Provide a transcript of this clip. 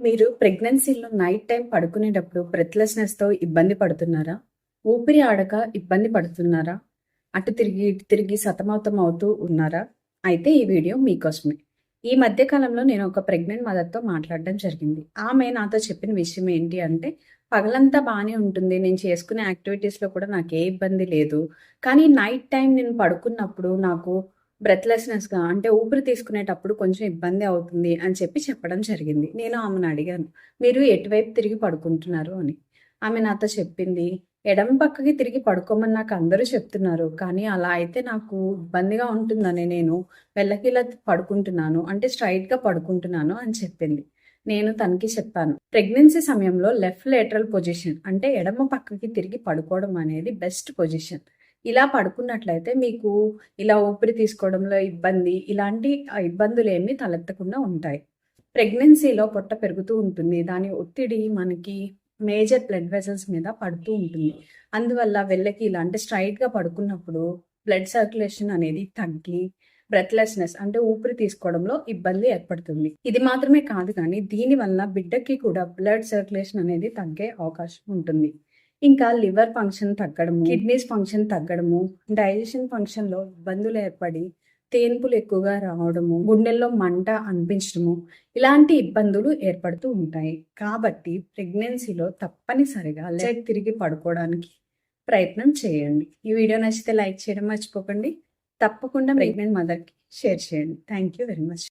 మీరు ప్రెగ్నెన్సీలో night time పడుకునేటప్పుడు బ్రెత్లెస్నెస్‌తో ఇబ్బంది పడుతున్నారా? ఊపిరి ఆడక ఇబ్బంది పడుతున్నారా? అటు తిరిగి, ఇటు తిరిగి సతమతం అవుతూ ఉన్నారా? అయితే ఈ వీడియో మీకోసమే. ఈ మధ్య కాలంలో నేను ఒక ప్రెగ్నెంట్ మదర్‌తో మాట్లాడడం జరిగింది. ఆమె నాతో చెప్పిన విషయం ఏంటి అంటే, "పగలంతా బాగానే ఉంటుంది. నేను చేసుకునే యాక్టివిటీస్‌లో కూడా నాకు ఏ ఇబ్బంది లేదు. కానీ నైట్ టైం నేను పడుకున్నప్పుడు నాకు బ్రెత్లెస్‌నెస్‌గా అంటే ఊపిరి తీసుకునేటప్పుడు కొంచెం ఇబ్బంది అవుతుంది" అని చెప్పి చెప్పడం జరిగింది. నేను ఆమెను అడిగాను, "మీరు ఎటువైపు తిరిగి పడుకుంటున్నారు" అని. ఆమె నాతో చెప్పింది, "ఎడమ పక్కకి తిరిగి పడుకోమని నాకు అందరూ చెప్తున్నారు. కానీ అలా అయితే నాకు ఇబ్బందిగా ఉంటుందని నేను వెళ్ళకిలా పడుకుంటున్నాను. అంటే స్ట్రైట్గా పడుకుంటున్నాను" అని చెప్పింది. నేను తనకి చెప్పాను, "ప్రెగ్నెన్సీ సమయంలో లెఫ్ట్ లేటరల్ పొజిషన్ అంటే ఎడమ పక్కకి తిరిగి పడుకోవడం అనేది బెస్ట్ పొజిషన్. ఇలా పడుకున్నట్లయితే మీకు ఇలా ఊపిరి తీసుకోవడంలో ఇబ్బంది, ఇలాంటి ఇబ్బందులు ఏమీ తలెత్తకుండా ఉంటాయి. ప్రెగ్నెన్సీలో పొట్ట పెరుగుతూ ఉంటుంది. దాని ఒత్తిడి మనకి మేజర్ బ్లడ్ వెసల్స్ మీద పడుతూ ఉంటుంది. అందువల్ల వెళ్ళకి అంటే స్ట్రైట్గా పడుకున్నప్పుడు బ్లడ్ సర్క్యులేషన్ అనేది తగ్గి బ్రెత్లెస్‌నెస్ అంటే ఊపిరి తీసుకోవడంలో ఇబ్బంది ఏర్పడుతుంది. ఇది మాత్రమే కాదు కానీ దీనివల్ల బిడ్డకి కూడా బ్లడ్ సర్క్యులేషన్ అనేది తగ్గే అవకాశం ఉంటుంది. ఇంకా లివర్ ఫంక్షన్ తగ్గడము, కిడ్నీస్ ఫంక్షన్ తగ్గడము, డైజెషన్ ఫంక్షన్‌లో ఇబ్బందులు ఏర్పడి తేన్పులు ఎక్కువగా రావడము, గుండెల్లో మంట అనిపించడము ఇలాంటి ఇబ్బందులు ఏర్పడుతూ ఉంటాయి. కాబట్టి ప్రెగ్నెన్సీలో తప్పనిసరిగా లెగ్ తిరిగి పడుకోవడానికి ప్రయత్నం చేయండి. ఈ వీడియో నచ్చితే లైక్ చేయడం మర్చిపోకండి. తప్పకుండా ప్రెగ్నెంట్ మదర్‌కి షేర్ చేయండి. Thank you very much.